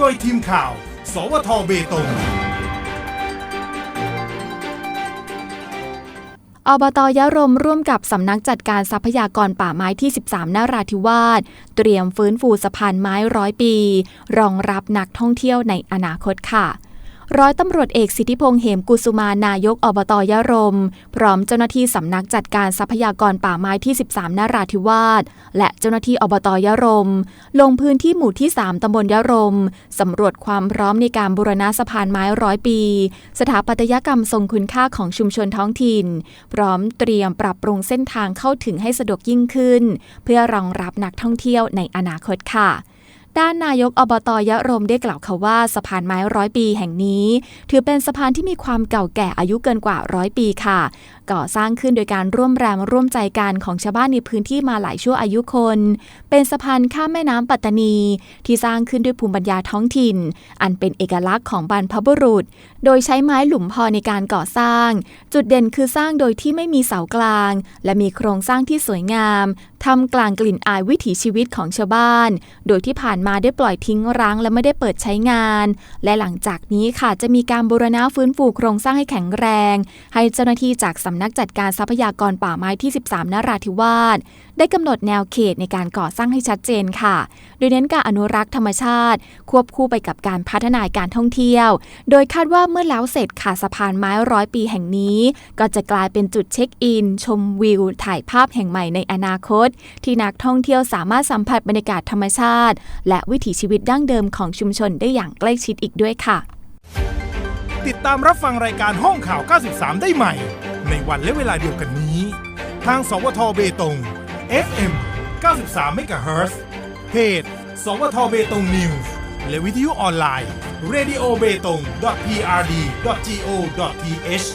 โดยทีมข่าว สวทเบตงอบตยะรมร่วมกับสำนักจัดการทรัพยากรป่าไม้ที่ 13นราธิวาสเตรียมฟื้นฟูสะพานไม้ร้อยปี รองรับนักท่องเที่ยวในอนาคตค่ะ ร้อยตำรวจเอกสิทธิพงษ์เหมกุสุมานายกอบตยะรม พร้อมเจ้าหน้าที่สำนักจัดการทรัพยากรป่าไม้ที่ 13นราธิวาสและเจ้าหน้าที่อบตยะรม ลงพื้นที่หมู่ที่ 3ตำบลยะรมสำรวจความพร้อมในการบูรณะสะพานไม้ร้อยปี สถาปัตยกรรมทรงคุณค่าของชุมชนท้องถิ่น พร้อมเตรียมปรับปรุงเส้นทางเข้าถึงให้สะดวกยิ่งขึ้น เพื่อรองรับนักท่องเที่ยวในอนาคตค่ะ ด้านนายกอบตยะรมได้กล่าวค่ะว่าสะพานไม้ร้อยปีแห่งนี้ ถือเป็นสะพานที่มีความเก่าแก่อายุเกินกว่าร้อยปีค่ะก่อสร้างขึ้นโดยการร่วมแรงร่วมใจกันของชาวบ้านในพื้นที่มาหลายชั่วอายุคน เป็นสะพานข้ามแม่น้ำปัตตานี ที่สร้างขึ้นด้วยภูมิปัญญาท้องถิ่น อันเป็นเอกลักษณ์ของบรรพบุรุษ โดยใช้ไม้หลุมพอในการก่อสร้าง จุดเด่นคือสร้างโดยที่ไม่มีเสากลาง และมีโครงสร้างที่สวยงาม ทำกลางกลิ่นอายวิถีชีวิตของชาวบ้าน โดยที่ผ่านมาได้ปล่อยทิ้งร้างและไม่ได้เปิดใช้งาน และหลังจากนี้ค่ะจะมีการบูรณะฟื้นฟูโครงสร้างให้แข็งแรง ให้เจ้าหน้าที่จากสำนักจัดการทรัพยากรป่าไม้ที่ 13 นราธิวาสได้กำหนดแนวเขตในการก่อสร้างให้ชัดเจนค่ะ โดยเน้นการอนุรักษ์ธรรมชาติ ควบคู่ไปกับการพัฒนาการท่องเที่ยว โดยคาดว่าเมื่อแล้วเสร็จค่ะสะพานไม้ร้อยปีแห่งนี้ ก็จะกลายเป็นจุดเช็คอิน ชมวิว ถ่ายภาพแห่งใหม่ในอนาคตที่นักท่องเที่ยวสามารถสัมผัสบรรยากาศธรรมชาติ และวิถีชีวิตดั้งเดิมของชุมชนได้อย่างใกล้ชิดอีกด้วยค่ะ ติดตามรับฟังรายการห้องข่าว 93 ได้ใหม่ ในวันและเวลาเดียวกันนี้ ทาง สวทเบตง FM 93เมกะเฮิรตซ์เพจ สวทเบตงนิวส์และวิทยุออนไลน์ radio b e t o n g prd go th